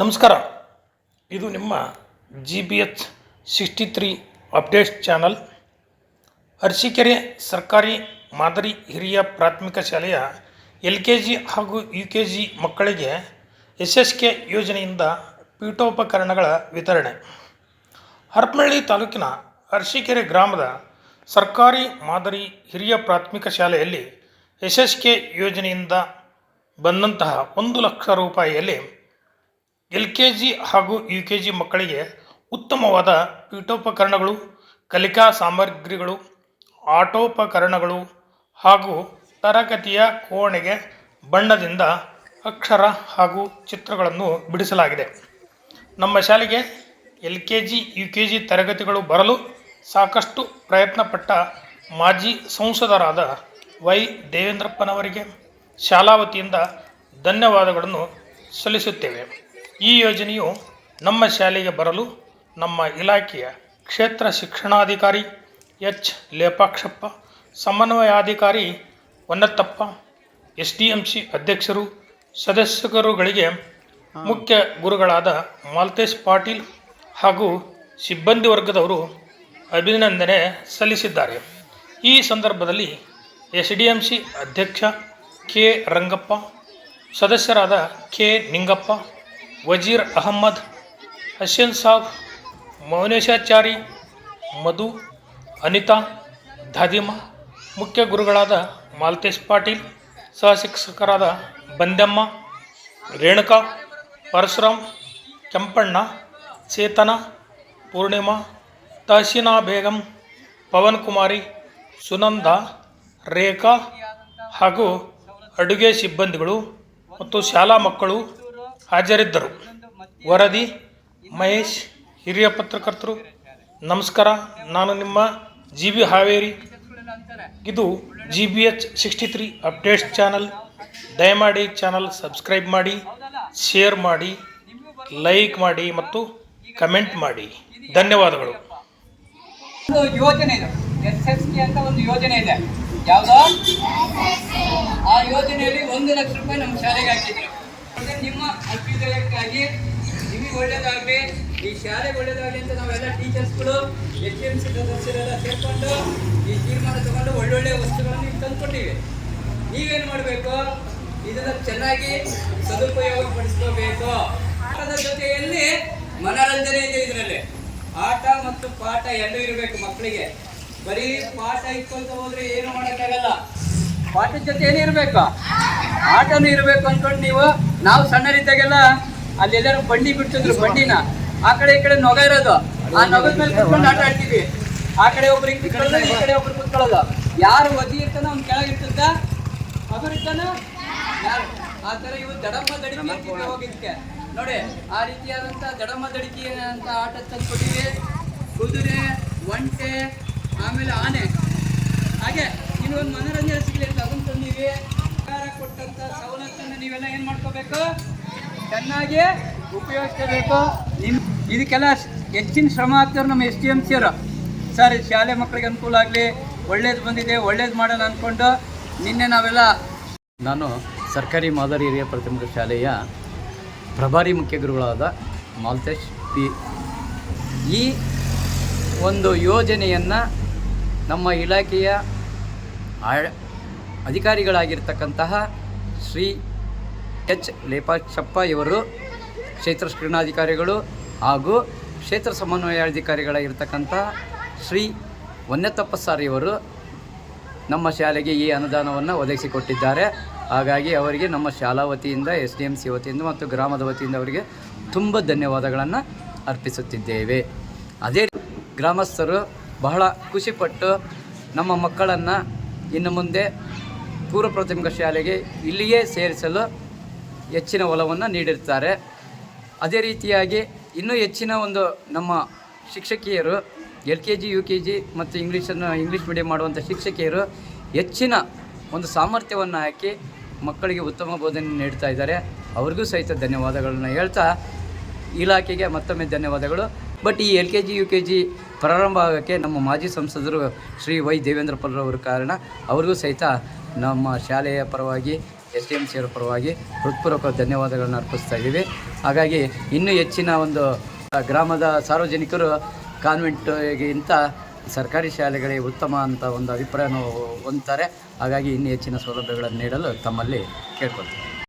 ನಮಸ್ಕಾರ. ಇದು ನಿಮ್ಮ G B H sixty three updates channel Arsikere ಸರ್ಕಾರಿ ಮಾದರಿ ಹಿರಿಯ ಪ್ರಾಥಮಿಕ ಶಾಲೆಯ ಎಲ್ ಕೆ ಜಿ ಹಾಗೂ ಯು ಕೆ ಜಿ ಮಕ್ಕಳಿಗೆ ಎಸ್ ಎಸ್ ಕೆ ಯೋಜನೆಯಿಂದ ಪೀಠೋಪಕರಣಗಳ ವಿತರಣೆ. ಹರಪನಹಳ್ಳಿ ತಾಲೂಕಿನ ಅರಸೀಕೆರೆ ಗ್ರಾಮದ ಸರ್ಕಾರಿ ಮಾದರಿ ಹಿರಿಯ ಪ್ರಾಥಮಿಕ ಶಾಲೆಯಲ್ಲಿ ಎಸ್ ಎಸ್ ಕೆ ಯೋಜನೆಯಿಂದ ಬಂದಂತಹ ಒಂದು ಲಕ್ಷ ರೂಪಾಯಿಯಲ್ಲಿ ಎಲ್ ಕೆ ಜಿ ಹಾಗೂ ಯು ಕೆ ಜಿ ಮಕ್ಕಳಿಗೆ ಉತ್ತಮವಾದ ಪೀಠೋಪಕರಣಗಳು, ಕಲಿಕಾ ಸಾಮಗ್ರಿಗಳು, ಆಟೋಪಕರಣಗಳು ಹಾಗೂ ತರಗತಿಯ ಕೋಣೆಗೆ ಬಣ್ಣದಿಂದ ಅಕ್ಷರ ಹಾಗೂ ಚಿತ್ರಗಳನ್ನು ಬಿಡಿಸಲಾಗಿದೆ. ನಮ್ಮ ಶಾಲೆಗೆ L K G, U K G ತರಗತಿಗಳು ಬರಲು ಸಾಕಷ್ಟು ಪ್ರಯತ್ನಪಟ್ಟ ಮಾಜಿ ಸಂಸದರಾದ ವೈ ದೇವೇಂದ್ರಪ್ಪನವರಿಗೆ ಶಾಲಾ ವತಿಯಿಂದ ಧನ್ಯವಾದಗಳನ್ನು ಸಲ್ಲಿಸುತ್ತೇವೆ. ಈ ಯೋಜನೆಯು ನಮ್ಮ ಶಾಲೆಗೆ ಬರಲು ನಮ್ಮ ಇಲಾಖೆಯ ಕ್ಷೇತ್ರ ಶಿಕ್ಷಣಾಧಿಕಾರಿ H. Lepakshappa ಸಮನ್ವಯಾಧಿಕಾರಿ Honnattappa S D M C ಅಧ್ಯಕ್ಷರು ಸದಸ್ಯರುಗಳಿಗೆ ಮುಖ್ಯ ಗುರುಗಳಾದ ಮಾಲ್ತೇಶ್ ಪಾಟೀಲ್ ಹಾಗೂ ಸಿಬ್ಬಂದಿ ವರ್ಗದವರು ಅಭಿನಂದನೆ ಸಲ್ಲಿಸಿದ್ದಾರೆ. ಈ ಸಂದರ್ಭದಲ್ಲಿ ಎಸ್ ಡಿ ಎಂ ಸಿ ಅಧ್ಯಕ್ಷ ಕೆ. ರಂಗಪ್ಪ ಸದಸ್ಯರಾದ ಕೆ. ನಿಂಗಪ್ಪ ವಜೀರ್ ಅಹಮ್ಮದ್, ಹಸೀನ್ ಸಾಬ್, ಮೌನೇಶಾಚಾರಿ, ಮಧು, ಅನಿತಾ ದಾದಿಮ ಮುಖ್ಯ ಗುರುಗಳಾದ ಮಾಲ್ತೇಶ್ ಪಾಟೀಲ್, ಸಹ ಶಿಕ್ಷಕರಾದ ಬಂದೆಮ್ಮ, ರೇಣುಕಾ, ಪರಶುರಾಮ್, ಕೆಂಪಣ್ಣ, ಚೇತನ, ಪೂರ್ಣಿಮಾ, ತಹಸೀನಾ ಬೇಗಂ, ಪವನ್ ಕುಮಾರಿ, ಸುನಂದ, ರೇಖಾ ಹಾಗೂ ಅಡುಗೆ ಸಿಬ್ಬಂದಿಗಳು ಮತ್ತು ಶಾಲಾ ಮಕ್ಕಳು ಹಾಜರಿದ್ದರು. ವರದಿ, ಮಹೇಶ್, ಹಿರಿಯ ಪತ್ರಕರ್ತರು, ನಮಸ್ಕಾರ. ನಾನು ನಿಮ್ಮ ಜಿ ಬಿ ಹಾವೇರಿ. ಇದು G B H sixty three updates channel. ದಯಮಾಡಿ ಚಾನಲ್ ಸಬ್ಸ್ಕ್ರೈಬ್ ಮಾಡಿ, ಶೇರ್ ಮಾಡಿ, ಲೈಕ್ ಮಾಡಿ ಮತ್ತು ಕಮೆಂಟ್ ಮಾಡಿ. ಧನ್ಯವಾದಗಳು. ಯೋಜನೆ ಇದೆ. ಅಂತ ಒಂದು ಯೋಜನೆ ಇದೆ. ಯಾವ್ದೋ? ಆ ಯೋಜನೆಯಲ್ಲಿ ಒಂದು ಲಕ್ಷ ರೂಪಾಯಿ ನಮ್ಮ ಶಾಲೆಗೆ ಹಾಕಿದ್ರು. ಮತ್ತೆ ನಿಮ್ಮ ಅಭ್ಯುದಯಕ್ಕಾಗಿ ನಿಮಗೆ ಒಳ್ಳೇದಾಗ್ಲಿ, ಈ ಶಾಲೆ ಒಳ್ಳೇದಾಗ್ಲಿ ಅಂತ ನಾವೆಲ್ಲ ಟೀಚರ್ಸ್ಗಳು ಎಚ್ ಎಂ ಸಿ ಸದಸ್ಯರೆಲ್ಲ ಸೇರ್ಕೊಂಡು ಈ ತೀರ್ಮಾನ ತಗೊಂಡು ಒಳ್ಳೊಳ್ಳೆ ವಸ್ತುಗಳನ್ನು ನೀವು ತಂದ್ಕೊಟ್ಟಿವಿ. ನೀವೇನು ಮಾಡಬೇಕು? ಇದನ್ನ ಚೆನ್ನಾಗಿ ಸದುಪಯೋಗ ಪಡಿಸ್ಕೋಬೇಕು. ಆಟದ ಜೊತೆಯಲ್ಲಿ ಮನರಂಜನೆ ಇದೆ ಇದರಲ್ಲಿ. ಆಟ ಮತ್ತು ಪಾಠ ಎರಡೂ ಇರಬೇಕು ಮಕ್ಕಳಿಗೆ. ಬರೀ ಪಾಠ ಇಟ್ಕೊಳ್ತಾ ಹೋದ್ರೆ ಏನು ಮಾಡೋಕ್ಕಾಗಲ್ಲ. ಪಾಠದ ಜೊತೆ ಏನು ಇರಬೇಕು? ಆಟನೂ ಇರಬೇಕು ಅಂದ್ಕೊಂಡು ನೀವು ನಾವು ಸಣ್ಣರಿದ್ದಾಗೆಲ್ಲ ಅಲ್ಲಿ ಎಲ್ಲರೂ ಬಂಡಿ ಬಿಡ್ತಿದ್ರು ಬಂಡಿನ. ಆ ಕಡೆ ಈ ಕಡೆ ನೊಗ ಇರೋದು. ಆ ನೊಗದ ಮೇಲೆ ಕುತ್ಕೊಂಡು ಆಟ ಆಡ್ತೀವಿ. ಆ ಕಡೆ ಒಬ್ರು ಕುತ್ಕೊಳ್ಳೋದು ಈ ಕಡೆ ಒಬ್ರು ಕುತ್ಕೊಳ್ಳೋದು. ಯಾರು ಒದಿ ಇರ್ತಾನೋ ಅವ್ನು ಕೆಳಗೆ ಇರ್ತದ ಮಗು ಇರ್ತಾನ ಯಾರು? ಆ ತರ ಇವು ದಡಮ್ಮ ದಡಿಕೆ ಹೋಗಿದ್ದಕ್ಕೆ. ಹೋಗಿದ್ಕೆ ನೋಡಿ ಆ ರೀತಿಯಾದಂತ ದಡಮ್ಮ ದಡಿಕೆ ಅಂತ ಆಟ ತಂದ್ಕೊಟ್ಟಿವಿ. ಕುದುರೆ ಒಂಟೆ ಆಮೇಲೆ ಆನೆ. ಹಾಗೆ ಇನ್ನೊಂದು ಮನೋರಂಜನೆ ಸಿಗ್ಲಿ ಅಂತ ಅದನ್ನು ತಂದೀವಿ. ಕೊಟ್ಟಂತ ಸವಲತ್ತನ್ನು ನೀವೆಲ್ಲ ಏನ್ ಮಾಡ್ಕೋಬೇಕು? ಚೆನ್ನಾಗಿ ಉಪಯೋಗಿಸ್ಕೋಬೇಕು. ನಿಮ್ ಇದಕ್ಕೆಲ್ಲ ಹೆಚ್ಚಿನ ಶ್ರಮ ಹಾಕ್ತಾರೆ ನಮ್ಮ ಎಸ್ ಟಿ ಎಂ ಸಿಯರು ಸರ್ ಶಾಲೆ ಮಕ್ಕಳಿಗೆ ಅನುಕೂಲ ಆಗಲಿ, ಒಳ್ಳೇದು ಬಂದಿದೆ, ಒಳ್ಳೇದು ಮಾಡೋಣ ಅಂದ್ಕೊಂಡು ನಿನ್ನೆ ನಾವೆಲ್ಲ ನಾನು ಸರ್ಕಾರಿ ಮಾದರಿ ಹಿರಿಯ ಪ್ರಾಥಮಿಕ ಶಾಲೆಯ ಪ್ರಭಾರಿ ಮುಖ್ಯ ಗುರುಗಳಾದ ಮಾಲ್ತೇಶ್ ಪಿ. ಈ ಒಂದು ಯೋಜನೆಯನ್ನು ನಮ್ಮ ಇಲಾಖೆಯ ಅಧಿಕಾರಿಗಳಾಗಿರ್ತಕ್ಕಂತಹ ಶ್ರೀ ಎಚ್. ಲೇಪಾಕ್ಷಪ್ಪ ಇವರು ಕ್ಷೇತ್ರ ಶಿಕ್ಷಣಾಧಿಕಾರಿಗಳು ಹಾಗೂ ಕ್ಷೇತ್ರ ಸಮನ್ವಯಾಧಿಕಾರಿಗಳಾಗಿರ್ತಕ್ಕಂಥ ಶ್ರೀ ವನ್ಯತಪ್ಪ ಸರ್ ಇವರು ನಮ್ಮ ಶಾಲೆಗೆ ಈ ಅನುದಾನವನ್ನು ಒದಗಿಸಿಕೊಟ್ಟಿದ್ದಾರೆ. ಹಾಗಾಗಿ ಅವರಿಗೆ ನಮ್ಮ ಶಾಲಾ ವತಿಯಿಂದ, ಎಸ್ ಡಿ ಎಂ ಸಿ ವತಿಯಿಂದ ಮತ್ತು ಗ್ರಾಮದ ವತಿಯಿಂದ ಅವರಿಗೆ ತುಂಬ ಧನ್ಯವಾದಗಳನ್ನು ಅರ್ಪಿಸುತ್ತಿದ್ದೇವೆ. ಅದೇ ಗ್ರಾಮಸ್ಥರು ಬಹಳ ಖುಷಿಪಟ್ಟು ನಮ್ಮ ಮಕ್ಕಳನ್ನು ಇನ್ನು ಮುಂದೆ ಪೂರ್ವ ಪ್ರಾಥಮಿಕ ಶಾಲೆಗೆ ಇಲ್ಲಿಯೇ ಸೇರಿಸಲು ಹೆಚ್ಚಿನ ಒಲವನ್ನು ನೀಡಿರ್ತಾರೆ. ಅದೇ ರೀತಿಯಾಗಿ ಇನ್ನೂ ಹೆಚ್ಚಿನ ಒಂದು ನಮ್ಮ ಶಿಕ್ಷಕಿಯರು, L K G, U K G ಮತ್ತು ಇಂಗ್ಲೀಷನ್ನು, ಇಂಗ್ಲೀಷ್ ಮೀಡಿಯಂ ಮಾಡುವಂಥ ಶಿಕ್ಷಕಿಯರು ಹೆಚ್ಚಿನ ಒಂದು ಸಾಮರ್ಥ್ಯವನ್ನು ಹಾಕಿ ಮಕ್ಕಳಿಗೆ ಉತ್ತಮ ಬೋಧನೆ ನೀಡ್ತಾ ಇದ್ದಾರೆ. ಅವ್ರಿಗೂ ಸಹಿತ ಧನ್ಯವಾದಗಳನ್ನು ಹೇಳ್ತಾ ಇಲಾಖೆಗೆ ಮತ್ತೊಮ್ಮೆ ಧನ್ಯವಾದಗಳು. ಬಟ್ ಈ L K G, U K G ಪ್ರಾರಂಭ ಆಗೋಕ್ಕೆ ನಮ್ಮ ಮಾಜಿ ಸಂಸದರು ಶ್ರೀ ವೈ ದೇವೇಂದ್ರಪ್ಪರವರು ಕಾರಣ. ಅವ್ರಿಗೂ ಸಹಿತ ನಮ್ಮ ಶಾಲೆಯ ಪರವಾಗಿ ಎಸ್ ಡಿ ಎಂ ಸಿಯವರ ಪರವಾಗಿ ಹೃತ್ಪೂರ್ವಕ ಧನ್ಯವಾದಗಳನ್ನು ಅರ್ಪಿಸ್ತಾ ಇದ್ದೀವಿ. ಹಾಗಾಗಿ ಇನ್ನೂ ಹೆಚ್ಚಿನ ಒಂದು ಗ್ರಾಮದ ಸಾರ್ವಜನಿಕರು ಕಾನ್ವೆಂಟ್ಗಿಂತ ಸರ್ಕಾರಿ ಶಾಲೆಗಳಿಗೆ ಉತ್ತಮ ಅಂತ ಒಂದು ಅಭಿಪ್ರಾಯವನ್ನು ಹೊಂದ್ತಾರೆ. ಹಾಗಾಗಿ ಇನ್ನೂ ಹೆಚ್ಚಿನ ಸೌಲಭ್ಯಗಳನ್ನು ನೀಡಲು ತಮ್ಮಲ್ಲಿ ಕೇಳ್ಕೊಳ್ತೀನಿ